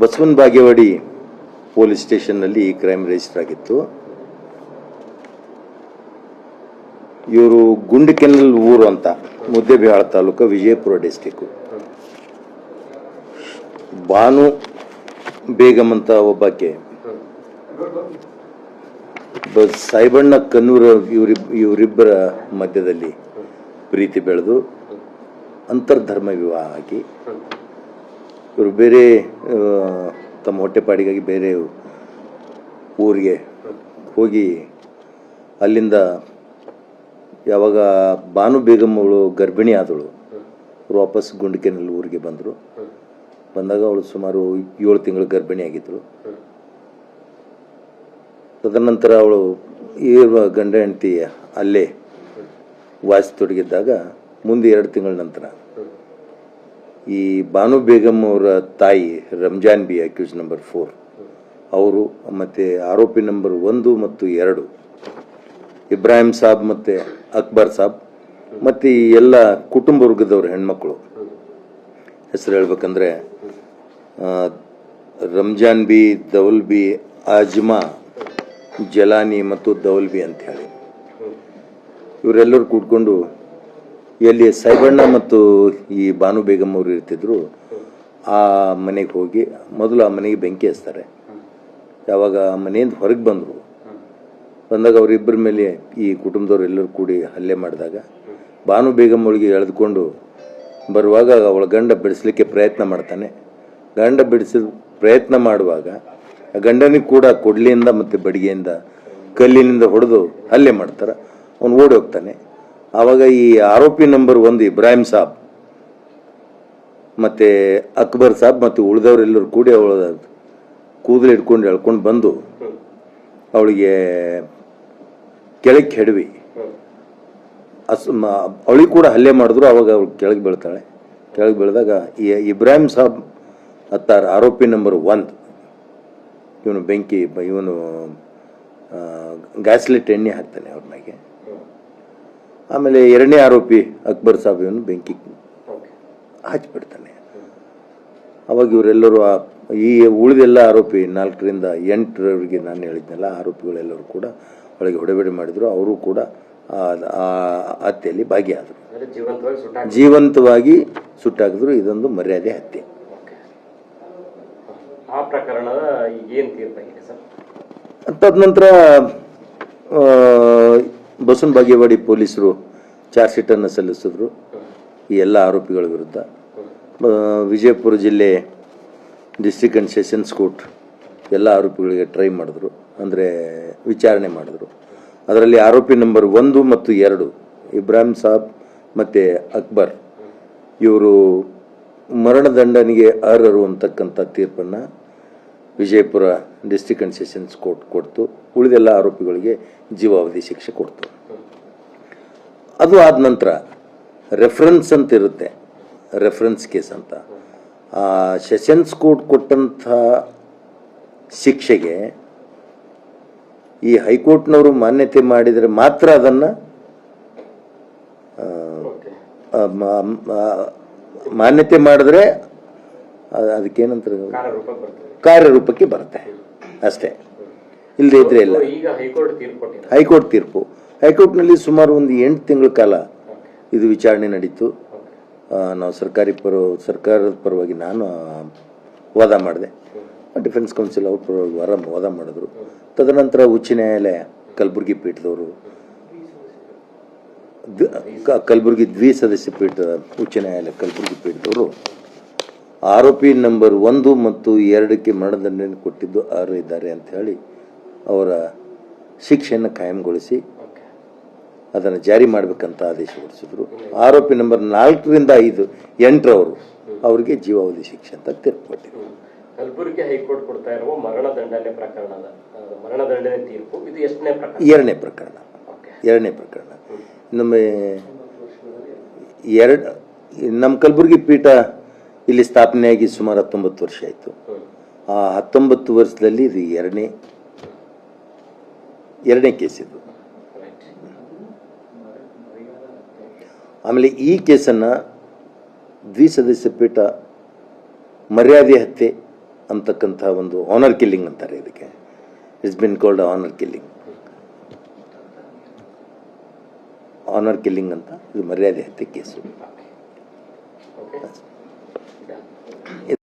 Basavana Bagewadi police ಸ್ಟೇಷನ್ನಲ್ಲಿ ಈ crime register ಆಗಿತ್ತು. ಇವರು ಗುಂಡಿಕೆನಲ್ ಊರು ಅಂತ, ಮುದ್ದೇಬಿಹಾಳ ತಾಲೂಕು ವಿಜಯಪುರ ಡಿಸ್ಟಿಕ್ಕು ಬಾನು ಬೇಗಂ ಅಂತ ಒಬ್ಬಾಕೆ ಸಾಯಿಬಣ್ಣ ಕನ್ನೂರ ಇವರಿಬ್, ಇವರಿಬ್ಬರ ಮಧ್ಯದಲ್ಲಿ ಪ್ರೀತಿ ಬೆಳೆದು, ಅಂತರ್ಧರ್ಮ ವಿವಾಹ ಆಗಿ ಇವರು ಬೇರೆ ತಮ್ಮ ಹೊಟ್ಟೆಪಾಡಿಗಾಗಿ ಬೇರೆ ಊರಿಗೆ ಹೋಗಿ ಅಲ್ಲಿಂದ ಯಾವಾಗ ಬಾನು ಬೇಗಮ್ ಅವಳು ಗರ್ಭಿಣಿ ಆದಳು ಅವರು ವಾಪಸ್ ಗುಂಡಿಕೆನಲ್ಲಿ ಊರಿಗೆ ಬಂದರು. ಬಂದಾಗ ಅವಳು ಸುಮಾರು ಏಳು ತಿಂಗಳು ಗರ್ಭಿಣಿ ಆಗಿದ್ದರು ತದನಂತರ ಅವಳು ಈ ಗಂಡ ಹೆಂಡತಿ ಅಲ್ಲೇ ವಾಸಿತೊಡಗಿದ್ದಾಗ ಮುಂದೆ ಎರಡು ತಿಂಗಳ ನಂತರ ಈ ಬಾನು ಬೇಗಂ ಅವರ ತಾಯಿ Ramjan Bi accused number four, ಅವರು ಮತ್ತು ಆರೋಪಿ ನಂಬರ್ ಒಂದು ಮತ್ತು ಎರಡು, ಇಬ್ರಾಹಿಂ ಸಾಬ್ ಮತ್ತು ಅಕ್ಬರ್ ಸಾಬ್, ಮತ್ತು ಈ ಎಲ್ಲ ಕುಟುಂಬ ವರ್ಗದವ್ರ ಹೆಣ್ಮಕ್ಳು. ಹೆಸರು ಹೇಳ್ಬೇಕಂದ್ರೆ ರಂಜಾನ್ ಬಿ ದೌಲ್ ಬಿ, ಆಜ್ಮಾ, ಜಲಾನಿ ಮತ್ತು ದೌಲ್ ಬಿ ಅಂತ ಹೇಳಿ. ಇವರೆಲ್ಲರೂ ಕೂಡ್ಕೊಂಡು ಎಲ್ಲಿ ಸೈಬಣ್ಣ ಮತ್ತು ಈ ಬಾನು ಬೇಗಮ್ ಅವರು ಇರ್ತಿದ್ರು, ಆ ಮನೆಗೆ ಹೋಗಿ ಮೊದಲು ಆ ಮನೆಗೆ ಬೆಂಕಿ ಹಚ್ತಾರೆ. ಯಾವಾಗ ಆ ಮನೆಯಿಂದ ಹೊರಗೆ ಬಂದರು. ಬಂದಾಗ ಅವರಿಬ್ಬರ ಮೇಲೆ ಈ ಕುಟುಂಬದವ್ರು ಎಲ್ಲರೂ ಕೂಡಿ ಹಲ್ಲೆ ಮಾಡಿದಾಗ ಬಾನು ಬೇಗಮ್ ಅವಳಿಗೆ ಎಳೆದುಕೊಂಡು ಬರುವಾಗ ಅವಳ ಗಂಡ ಬಿಡಿಸ್ಲಿಕ್ಕೆ ಪ್ರಯತ್ನ ಮಾಡ್ತಾನೆ. ಗಂಡ ಬಿಡಿಸಿದ ಪ್ರಯತ್ನ ಮಾಡುವಾಗ ಆ ಗಂಡನಿಗೆ ಕೂಡ ಕೊಡ್ಲಿಯಿಂದ ಮತ್ತು ಬಡಿಗೆಯಿಂದ ಕಲ್ಲಿನಿಂದ ಹೊಡೆದು ಹಲ್ಲೆ ಮಾಡ್ತಾರೆ. ಅವನು ಓಡಿ ಹೋಗ್ತಾನೆ. ಆವಾಗ ಈ ಆರೋಪಿ ನಂಬರ್ ಒಂದು ಇಬ್ರಾಹಿಂ ಸಾಬ್, ಮತ್ತು ಅಕ್ಬರ್ ಸಾಬ್ ಮತ್ತು ಉಳಿದವರೆಲ್ಲರೂ ಕೂಡಿ ಅವಳ ಕೂದಲು ಇಟ್ಕೊಂಡು ಎಳ್ಕೊಂಡು ಬಂದು ಅವಳಿಗೆ ಕೆಳಕ್ಕೆ ಹೆಡವಿ. ಅಸ್ ಅವಳಿಗೆ ಕೂಡ ಹಲ್ಲೆ ಮಾಡಿದ್ರು, ಅವಾಗ ಅವಳು ಕೆಳಗೆ ಬೀಳ್ತಾಳೆ. ಕೆಳಗೆ ಬೀಳಿದಾಗ ಈ ಇಬ್ರಾಹಿಂ ಸಾಬ್ ಹತ್ತಾರ, ಆರೋಪಿ ನಂಬರ್ ಒಂದು. ಇವನು ಬೆಂಕಿ ಇವನು ಗ್ಯಾಸ್ಲೆಟ್ ಎಣ್ಣೆ ಹಾಕ್ತಾನೆ ಅವ್ರ ಮ್ಯಾಗೆ. ಆಮೇಲೆ ಎರಡನೇ ಆರೋಪಿ ಅಕ್ಬರ್ ಸಾಬ್ ಇವನು ಬೆಂಕಿ ಹಚ್ಚಿಬಿಡ್ತಾನೆ ಅವಾಗ ಇವರೆಲ್ಲರೂ ಆ- ಈ ಉಳಿದೆಲ್ಲ ಆರೋಪಿ ನಾಲ್ಕರಿಂದ ಎಂಟರವರೆಗೆ ನಾನು ಹೇಳಿದ್ನಲ್ಲ ಆರೋಪಿಗಳೆಲ್ಲರೂ ಕೂಡ ಒಳಗೆ ಹೊಡೆಬಡೆ ಮಾಡಿದ್ರು. ಅವರು ಕೂಡ ಹತ್ಯೆಯಲ್ಲಿ ಭಾಗಿಯಾದರು. ಜೀವಂತವಾಗಿ ಸುಟ್ಟ ಜೀವಂತವಾಗಿ ಸುಟ್ಟಾಕಿದ್ರು ಇದೊಂದು ಮರ್ಯಾದೆ ಹತ್ಯೆ. ತದನಂತರ ಬಸವನ ಬಾಗೇವಾಡಿ ಪೊಲೀಸರು ಚಾರ್ಜ್ ಶೀಟನ್ನು ಸಲ್ಲಿಸಿದ್ರು. ಈ ಎಲ್ಲ ಆರೋಪಿಗಳ ವಿರುದ್ಧ. ವಿಜಯಪುರ ಜಿಲ್ಲೆ ಡಿಸ್ಟ್ರಿಕ್ಟ್ ಅಂಡ್ ಸೆಷನ್ಸ್ ಕೋರ್ಟ್ ಎಲ್ಲ ಆರೋಪಿಗಳಿಗೆ ಟ್ರೈ ಮಾಡಿದ್ರು. ಅಂದರೆ ವಿಚಾರಣೆ ಮಾಡಿದ್ರು. ಅದರಲ್ಲಿ ಆರೋಪಿ ನಂಬರ್ ಒಂದು ಮತ್ತು ಎರಡು, ಇಬ್ರಾಹಿಂ ಸಾಬ್ ಮತ್ತು ಅಕ್ಬರ್, ಇವರು ಮರಣದಂಡನೆಗೆ ಅರ್ಹರು ಅಂತಕ್ಕಂಥ ತೀರ್ಪನ್ನು ವಿಜಯಪುರ ಡಿಸ್ಟಿಕ್ ಸೆಷನ್ಸ್ ಕೋರ್ಟ್ ಕೊಡ್ತು. ಉಳಿದೆಲ್ಲ ಆರೋಪಿಗಳಿಗೆ ಜೀವಾವಧಿ ಶಿಕ್ಷೆ ಕೊಡ್ತು. ಅದು ಆದ ನಂತರ ರೆಫರೆನ್ಸ್ ಅಂತ ಇರುತ್ತೆ. ರೆಫರೆನ್ಸ್ ಕೇಸ್ ಅಂತ. ಆ ಸೆಷನ್ಸ್ ಕೋರ್ಟ್ ಕೊಟ್ಟಂಥ ಶಿಕ್ಷೆಗೆ ಈ ಹೈಕೋರ್ಟ್ನವರು ಮಾನ್ಯತೆ ಮಾಡಿದರೆ ಮಾತ್ರ ಅದನ್ನು ಮಾನ್ಯತೆ ಮಾಡಿದ್ರೆ ಅದಕ್ಕೇನಂತ ಕಾರ್ಯರೂಪಕ್ಕೆ ಬರುತ್ತೆ. ಅಷ್ಟೇ. ಇಲ್ಲದೇ ಇದ್ರೆ ಇಲ್ಲ. ಹೈಕೋರ್ಟ್ ತೀರ್ಪು ಕೊಟ್ಟಿದೆ ಹೈಕೋರ್ಟ್ ತೀರ್ಪು. ಹೈಕೋರ್ಟ್ನಲ್ಲಿ ಸುಮಾರು ಒಂದು ಎಂಟು ತಿಂಗಳ ಕಾಲ ಇದು ವಿಚಾರಣೆ ನಡೀತು. ನಾವು ಸರ್ಕಾರಿ ಪರ ಸರ್ಕಾರದ ಪರವಾಗಿ ನಾನು ವಾದ ಮಾಡಿದೆ. ಡಿಫೆನ್ಸ್ ಕೌನ್ಸಿಲ್ ಅವ್ರ ಪರವಾಗಿ ವಾರ ವಾದ ಮಾಡಿದ್ರು. ತದನಂತರ ಉಚ್ಚ ನ್ಯಾಯಾಲಯ ಕಲಬುರಗಿ ಪೀಠದವರು ಕಲಬುರಗಿ ದ್ವಿಸದಸ್ಯ ಪೀಠ ಉಚ್ಚ ನ್ಯಾಯಾಲಯ ಕಲಬುರಗಿ ಪೀಠದವರು ಆರೋಪಿ ನಂಬರ್ ಒಂದು ಮತ್ತು ಎರಡಕ್ಕೆ ಮರಣದಂಡನೆ ಕೊಟ್ಟಿದ್ದು ಆರು ಇದ್ದಾರೆ ಅಂತ ಹೇಳಿ ಅವರ ಶಿಕ್ಷೆಯನ್ನು ಕಾಯಂಗೊಳಿಸಿ ಅದನ್ನು ಜಾರಿ ಮಾಡಬೇಕಂತ ಆದೇಶ ಹೊರಡಿಸಿದ್ರು. ಆರೋಪಿ ನಂಬರ್ ನಾಲ್ಕರಿಂದ ಐದು ಎಂಟರವರು ಅವರಿಗೆ ಜೀವಾವಧಿ ಶಿಕ್ಷೆ ಅಂತ ತೀರ್ಪು ಕೊಟ್ಟಿದ್ರು ಕಲಬುರಗಿ ಹೈಕೋರ್ಟ್ ಕೊಡ್ತಾ ಇರುವ ಮರಣದಂಡನೆ ಪ್ರಕರಣದ ಮರಣದಂಡನೆ ತೀರ್ಪು ಇದು ಎಷ್ಟನೇ ಪ್ರಕರಣ? ಎರಡನೇ ಪ್ರಕರಣ. ಎರಡನೇ ಪ್ರಕರಣ. ನಮ್ಮ ಎರಡು ನಮ್ಮ ಕಲಬುರಗಿ ಪೀಠ ಇಲ್ಲಿ ಸ್ಥಾಪನೆಯಾಗಿ ಸುಮಾರು ಹತ್ತೊಂಬತ್ತು ವರ್ಷ ಆಯಿತು. ಆ ಹತ್ತೊಂಬತ್ತು ವರ್ಷದಲ್ಲಿ ಇದು ಎರಡನೇ ಎರಡನೇ ಕೇಸ್ ಇದು. ಆಮೇಲೆ ಈ ಕೇಸನ್ನು ದ್ವಿಸದಸ್ಯ ಪೀಠ ಮರ್ಯಾದೆ ಹತ್ಯೆ ಅಂತಕ್ಕಂಥ ಒಂದು ಆನರ್ ಕಿಲ್ಲಿಂಗ್ ಅಂತಾರೆ ಇದಕ್ಕೆ. It's been called honour killing honour killing ಅಂತ ಇದು ಮರ್ಯಾದೆ ಹತ್ಯೆ ಕೇಸು.